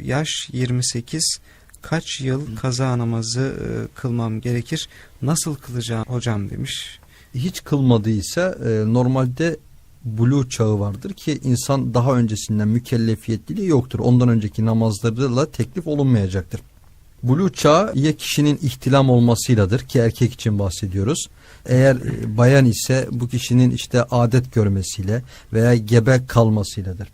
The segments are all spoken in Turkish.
Yaş 28. Kaç yıl kaza namazı e, kılmam gerekir? Nasıl kılacağım hocam demiş. Hiç kılmadıysa e, normalde bulu çağı vardır ki insan daha öncesinden mükellefiyetliliği yoktur. Ondan önceki namazlarıyla teklif olunmayacaktır. Bulu çağı ya kişinin ihtilam olmasıyladır ki erkek için bahsediyoruz. Eğer e, bayan ise bu kişinin işte adet görmesiyle veya gebe kalmasıyladır.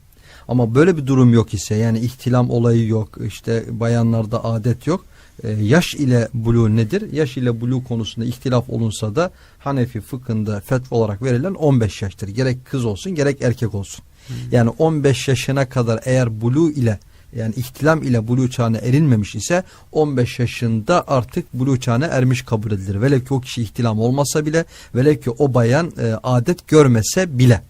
Ama böyle bir durum yok ise yani ihtilam olayı yok işte bayanlarda adet yok. E, yaş ile bulu nedir? Yaş ile bulu konusunda ihtilaf olunsa da Hanefi fıkhında fetva olarak verilen 15 yaştır. Gerek kız olsun gerek erkek olsun. Yani 15 yaşına kadar eğer bulu ile yani ihtilam ile bulu çağına erinmemiş ise 15 yaşında artık bulu çağına ermiş kabul edilir. Velev ki o kişi ihtilam olmasa bile velev ki o bayan e, adet görmese bile.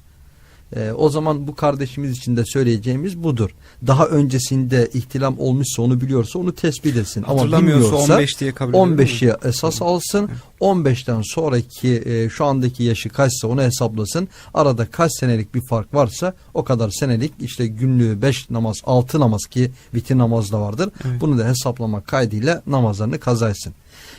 E, o zaman bu kardeşimiz için de söyleyeceğimiz budur. Daha öncesinde ihtilam olmuşsa onu biliyorsa onu tespit etsin. Ama bilmiyorsa 15 diye kabul edilir mi? 15'i esas alsın. 15'ten sonraki e, şu andaki yaşı kaçsa onu hesaplasın. Arada kaç senelik bir fark varsa o kadar senelik işte günlüğü 5 namaz 6 namaz ki vitir namaz da vardır. Evet. Bunu da hesaplamak kaydıyla namazlarını kaza etsin.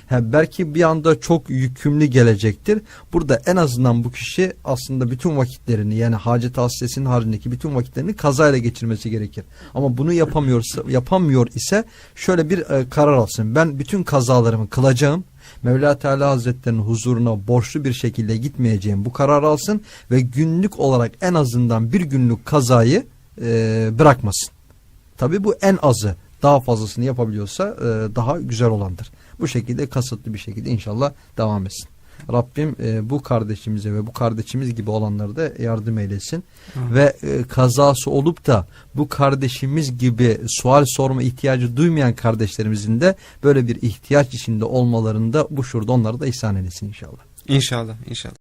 Ha, belki bir anda çok yükümlü gelecektir. Burada en azından bu kişi aslında bütün vakitlerini yani hacet hasresinin haricindeki bütün vakitlerini kazayla geçirmesi gerekir. Ama bunu yapamıyorsa yapamıyor ise şöyle bir e, karar alsın. Ben bütün kazalarımı kılacağım. Mevla Teala Hazretlerinin huzuruna borçlu bir şekilde gitmeyeceğim bu kararı alsın ve günlük olarak en azından bir günlük kazayı e, bırakmasın. Tabi bu en azı daha fazlasını yapabiliyorsa e, daha güzel olandır. Bu şekilde kasıtlı bir şekilde inşallah devam etsin. Rabbim e, bu kardeşimize ve bu kardeşimiz gibi olanlara da yardım eylesin. Amin. Ve e, kazası olup da bu kardeşimiz gibi sual sorma ihtiyacı duymayan kardeşlerimizin de böyle bir ihtiyaç içinde olmalarında bu şurada onları da ihsan eylesin inşallah. İnşallah inşallah.